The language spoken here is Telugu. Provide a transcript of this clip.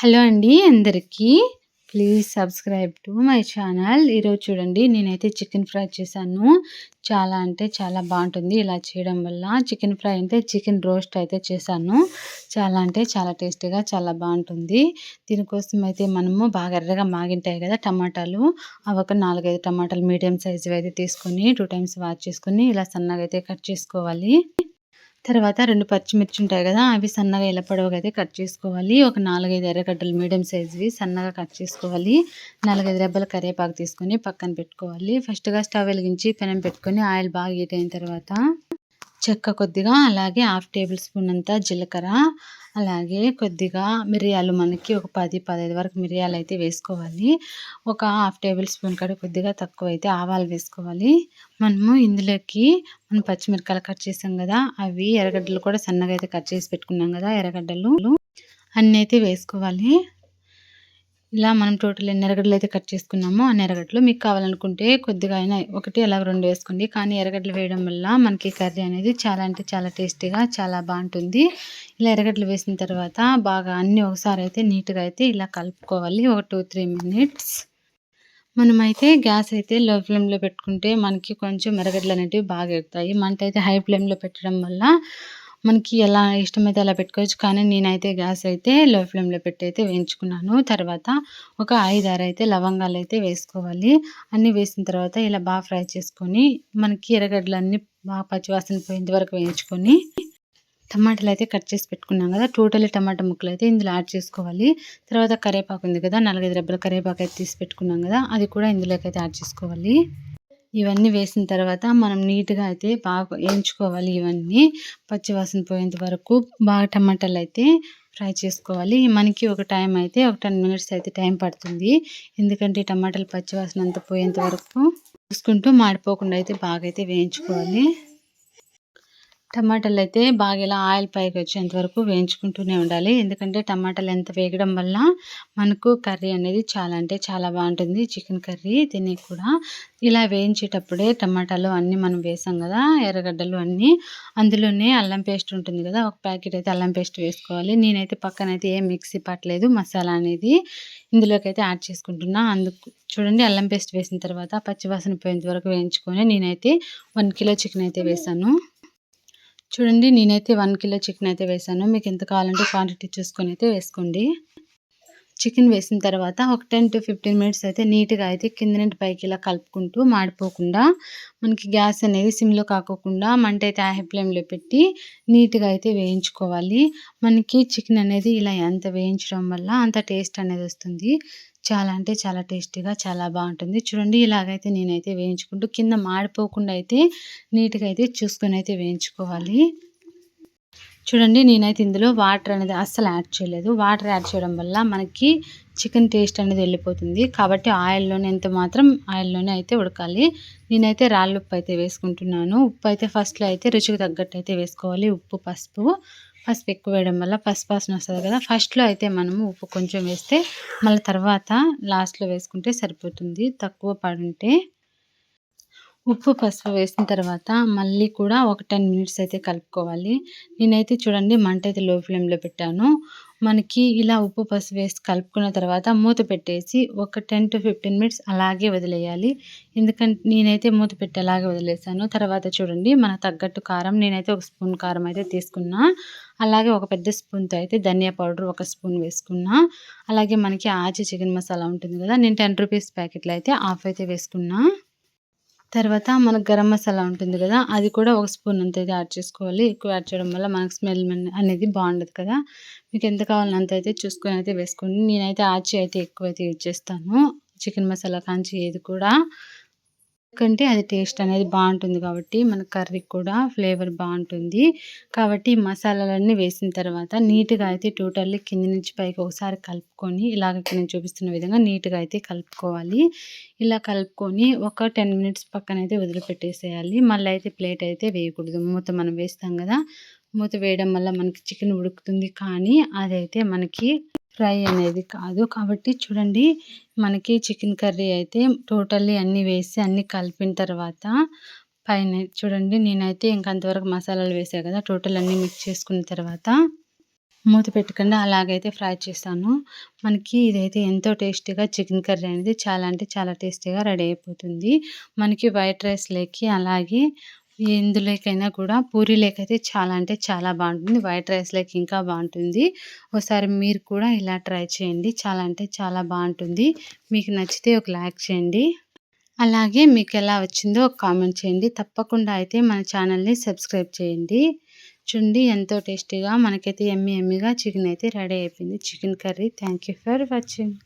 హలో అండి అందరికీ. Please subscribe to my channel. ఈరోజు చూడండి నేనైతే చికెన్ ఫ్రై చేశాను. చాలా అంటే చాలా బాగుంటుంది ఇలా చేయడం వల్ల. చికెన్ ఫ్రై అంటే చికెన్ రోస్ట్ అయితే చేశాను. చాలా అంటే చాలా టేస్టీగా చాలా బాగుంటుంది. దీనికోసం అయితే మనము బాగా ఎర్రగా మాగింటాయి కదా టమాటాలు. అవి ఒక నాలుగైదు టమాటాలు మీడియం సైజు అయితే తీసుకొని టూ టైమ్స్ వాష్ చేసుకొని ఇలా సన్నగా అయితే కట్ చేసుకోవాలి. తర్వాత రెండు పచ్చిమిర్చి ఉంటాయి కదా అవి సన్నగా ఇలా పొడవుగా అయితే కట్ చేసుకోవాలి. ఒక నాలుగైదు ఎర్రగడ్డలు మీడియం సైజువి సన్నగా కట్ చేసుకోవాలి. నాలుగైదు రెబ్బల కరివేపాకు తీసుకొని పక్కన పెట్టుకోవాలి. ఫస్ట్గా స్టవ్ వెలిగించి పెనం పెట్టుకొని ఆయిల్ బాగా హీట్ అయిన తర్వాత చెక్క కొద్దిగా అలాగే హాఫ్ టేబుల్ స్పూన్ అంతా జీలకర్ర అలాగే కొద్దిగా మిరియాలు మనకి ఒక పది పదహైదు వరకు మిరియాలు అయితే వేసుకోవాలి. ఒక హాఫ్ టేబుల్ స్పూన్ కాడ కొద్దిగా తక్కువ అయితే ఆవాలు వేసుకోవాలి. మనము ఇందులోకి మనం పచ్చిమిరకాయలు కట్ చేసాం కదా అవి ఎర్రగడ్డలు కూడా సన్నగా అయితే కట్ చేసి పెట్టుకున్నాం కదా ఎర్రగడ్డలు. అన్నీ అయితే వేసుకోవాలి. ఇలా మనం టోటల్ ఎన్ని ఎరగడలు అయితే కట్ చేసుకున్నామో అన్ని ఎరగడలు మీకు కావాలనుకుంటే కొద్దిగా అయినా ఒకటి అలా రెండు వేసుకోండి. కానీ ఎరగడ్డలు వేయడం వల్ల మనకి కర్రీ అనేది చాలా అంటే చాలా టేస్టీగా చాలా బాగుంటుంది. ఇలా ఎరగడ్డలు వేసిన తర్వాత బాగా అన్నీ ఒకసారి అయితే నీట్గా అయితే ఇలా కలుపుకోవాలి. ఒక టూ త్రీ మినిట్స్. మనమైతే గ్యాస్ అయితే లో ఫ్లేమ్లో పెట్టుకుంటే మనకి కొంచెం ఎరగడలు అనేటివి బాగా ఎగుతాయి. మంట అయితే హై ఫ్లేమ్లో పెట్టడం వల్ల మనకి ఎలా ఇష్టమైతే అలా పెట్టుకోవచ్చు. కానీ నేనైతే గ్యాస్ అయితే లో ఫ్లేమ్లో పెట్టి అయితే వేయించుకున్నాను. తర్వాత ఒక ఐదు ఆరు అయితే లవంగాలు అయితే వేసుకోవాలి. అన్నీ వేసిన తర్వాత ఇలా బాగా ఫ్రై చేసుకొని మనకి ఎర్రగడ్డలు అన్నీ బాగా పచ్చివాసన పోయేంత వరకు వేయించుకొని టమాటాలు అయితే కట్ చేసి పెట్టుకున్నాం కదా. టోటల్ టమాటా ముక్కలు అయితే ఇందులో యాడ్ చేసుకోవాలి. తర్వాత కరివేపాకు ఉంది కదా నాలుగైదు రెబ్బల కరివేపాకు అయితే తీసి పెట్టుకున్నాం కదా అది కూడా ఇందులోకి అయితే యాడ్ చేసుకోవాలి. ఇవన్నీ వేసిన తర్వాత మనం నీట్గా అయితే బాగా వేయించుకోవాలి ఇవన్నీ. పచ్చివాసన పోయేంత వరకు బాగా టమాటాలు అయితే ఫ్రై చేసుకోవాలి. మనకి ఒక టైం అయితే ఒక టెన్ మినిట్స్ అయితే టైం పడుతుంది. ఎందుకంటే టమాటాలు పచ్చివాసన అంతా పోయేంత వరకు చూసుకుంటూ మాడిపోకుండా అయితే బాగా అయితే వేయించుకోవాలి. టమాటాలు అయితే బాగా ఇలా ఆయిల్ పైకి వచ్చేంత వరకు వేయించుకుంటూనే ఉండాలి. ఎందుకంటే టమాటాలు ఎంత వేగడం వల్ల మనకు కర్రీ అనేది చాలా అంటే చాలా బాగుంటుంది. చికెన్ కర్రీ తిని కూడా ఇలా వేయించేటప్పుడే టమాటాలు అన్నీ మనం వేసాం కదా ఎర్రగడ్డలు అన్నీ అందులోనే అల్లం పేస్ట్ ఉంటుంది కదా ఒక ప్యాకెట్ అయితే అల్లం పేస్ట్ వేసుకోవాలి. నేనైతే పక్కన అయితే ఏం మిక్సీ పట్టలేదు మసాలా అనేది ఇందులోకి అయితే యాడ్ చేసుకుంటున్నా. అందుకు చూడండి అల్లం పేస్ట్ వేసిన తర్వాత పచ్చివాసన పోయేంత వరకు వేయించుకొని నేనైతే వన్ కిలో చికెన్ అయితే వేసాను. చూడండి నేనైతే వన్ కిలో చికెన్ అయితే వేసాను. మీకు ఎంత కావాలంటే క్వాంటిటీ చూసుకొని అయితే వేసుకోండి. చికెన్ వేసిన తర్వాత ఒక టెన్ టు ఫిఫ్టీన్ మినిట్స్ అయితే నీట్గా అయితే కింద నుండి పైకి ఇలా కలుపుకుంటూ మాడిపోకుండా మనకి గ్యాస్ అనేది సిమ్లో కాకోకుండా మంట అయితే హై ఫ్లేమ్లో పెట్టి నీట్గా అయితే వేయించుకోవాలి. మనకి చికెన్ అనేది ఇలా ఎంత వేయించడం వల్ల అంత టేస్ట్ అనేది వస్తుంది. చాలా అంటే చాలా టేస్టీగా చాలా బాగుంటుంది. చూడండి ఇలాగైతే నేనైతే వేయించుకుంటూ కింద మాడిపోకుండా అయితే నీట్గా అయితే చూసుకొని అయితే వేయించుకోవాలి. చూడండి నేనైతే ఇందులో వాటర్ అనేది అస్సలు యాడ్ చేయలేదు. వాటర్ యాడ్ చేయడం వల్ల మనకి చికెన్ టేస్ట్ అనేది వెళ్ళిపోతుంది. కాబట్టి ఆయిల్లోనే ఎంత మాత్రం ఆయిల్లోనే అయితే ఉడకాలి. నేనైతే రాళ్ళు ఉప్పు అయితే వేసుకుంటున్నాను. ఉప్పు అయితే ఫస్ట్లో అయితే రుచికి తగ్గట్టు అయితే వేసుకోవాలి. ఉప్పు పసుపు. పసుపు ఎక్కువ వేయడం వల్ల పసుపు వాసన వస్తుంది కదా. ఫస్ట్లో అయితే మనము ఉప్పు కొంచెం వేస్తే మళ్ళీ తర్వాత లాస్ట్లో వేసుకుంటే సరిపోతుంది. తక్కువ పడుంటే ఉప్పు పసుపు వేసిన తర్వాత మళ్ళీ కూడా ఒక టెన్ మినిట్స్ అయితే కలుపుకోవాలి. నేనైతే చూడండి మంట అయితే లో ఫ్లేమ్లో పెట్టాను. మనకి ఇలా ఉప్పు పసుపు వేసి కలుపుకున్న తర్వాత మూత పెట్టేసి ఒక టెన్ టు ఫిఫ్టీన్ మినిట్స్ అలాగే వదిలేయాలి. ఎందుకంటే నేనైతే మూత పెట్టి అలాగే వదిలేసాను. తర్వాత చూడండి మనకు తగ్గట్టు కారం నేనైతే ఒక స్పూన్ కారం అయితే తీసుకున్నా. అలాగే ఒక పెద్ద స్పూన్తో అయితే ధనియా పౌడర్ ఒక స్పూన్ వేసుకున్నా. అలాగే మనకి ఆచి చికెన్ మసాలా ఉంటుంది కదా నేను టెన్ రూపీస్ ప్యాకెట్లో అయితే హాఫ్ అయితే వేసుకున్నా. తర్వాత మనకు గరం మసాలా ఉంటుంది కదా అది కూడా ఒక స్పూన్ అంత అయితే యాడ్ చేసుకోవాలి. ఎక్కువ యాడ్ చేయడం వల్ల మనకు స్మెల్ అనేది బాగుండదు కదా. మీకు ఎంత కావాలో అంత అయితే చూసుకొని అయితే వేసుకోండి. నేనైతే ఆచి అయితే ఎక్కువ అయితే యూజ్ చేస్తాను. చికెన్ మసాలా కాంచి ఏది కూడా. ఎందుకంటే అది టేస్ట్ అనేది బాగుంటుంది కాబట్టి మన కర్రీ కూడా ఫ్లేవర్ బాగుంటుంది. కాబట్టి మసాలాలన్నీ వేసిన తర్వాత నీట్గా అయితే టోటల్లీ కింద నుంచి పైకి ఒకసారి కలుపుకొని ఇలాగ నేను చూపిస్తున్న విధంగా నీట్గా అయితే కలుపుకోవాలి. ఇలా కలుపుకొని ఒక టెన్ మినిట్స్ పక్కన అయితే వదిలిపెట్టేసేయాలి. మళ్ళీ అయితే ప్లేట్ అయితే వేయకూడదు. మూత మనం వేస్తాం కదా మూత వేయడం వల్ల మనకి చికెన్ ఉడుకుతుంది కానీ అదైతే మనకి ఫ్రై అనేది కాదు. కాబట్టి చూడండి మనకి చికెన్ కర్రీ అయితే టోటల్లీ అన్నీ వేసి అన్నీ కలిపిన తర్వాత పైన చూడండి నేనైతే ఇంకంతవరకు మసాలాలు వేసాను కదా టోటల్ అన్నీ మిక్స్ చేసుకున్న తర్వాత మూత పెట్టకుండా అలాగైతే ఫ్రై చేస్తాను. మనకి ఇదైతే ఎంతో టేస్టీగా చికెన్ కర్రీ అనేది చాలా అంటే చాలా టేస్టీగా రెడీ అయిపోతుంది. మనకి వైట్ రైస్ లేకి అలాగే ఎందులోకైనా కూడా పూరీలోకైతే చాలా అంటే చాలా బాగుంటుంది. వైట్ రైస్ లేక ఇంకా బాగుంటుంది. ఒకసారి మీరు కూడా ఇలా ట్రై చేయండి. చాలా అంటే చాలా బాగుంటుంది. మీకు నచ్చితే ఒక లైక్ చేయండి. అలాగే మీకు ఎలా వచ్చిందో ఒక కామెంట్ చేయండి. తప్పకుండా అయితే మన ఛానల్ని సబ్స్క్రైబ్ చేయండి. చూడండి ఎంతో టేస్టీగా మనకైతే ఎమ్మి ఎమ్మిగా చికెన్ అయితే రెడీ అయిపోయింది. Chicken curry. Thank you for watching.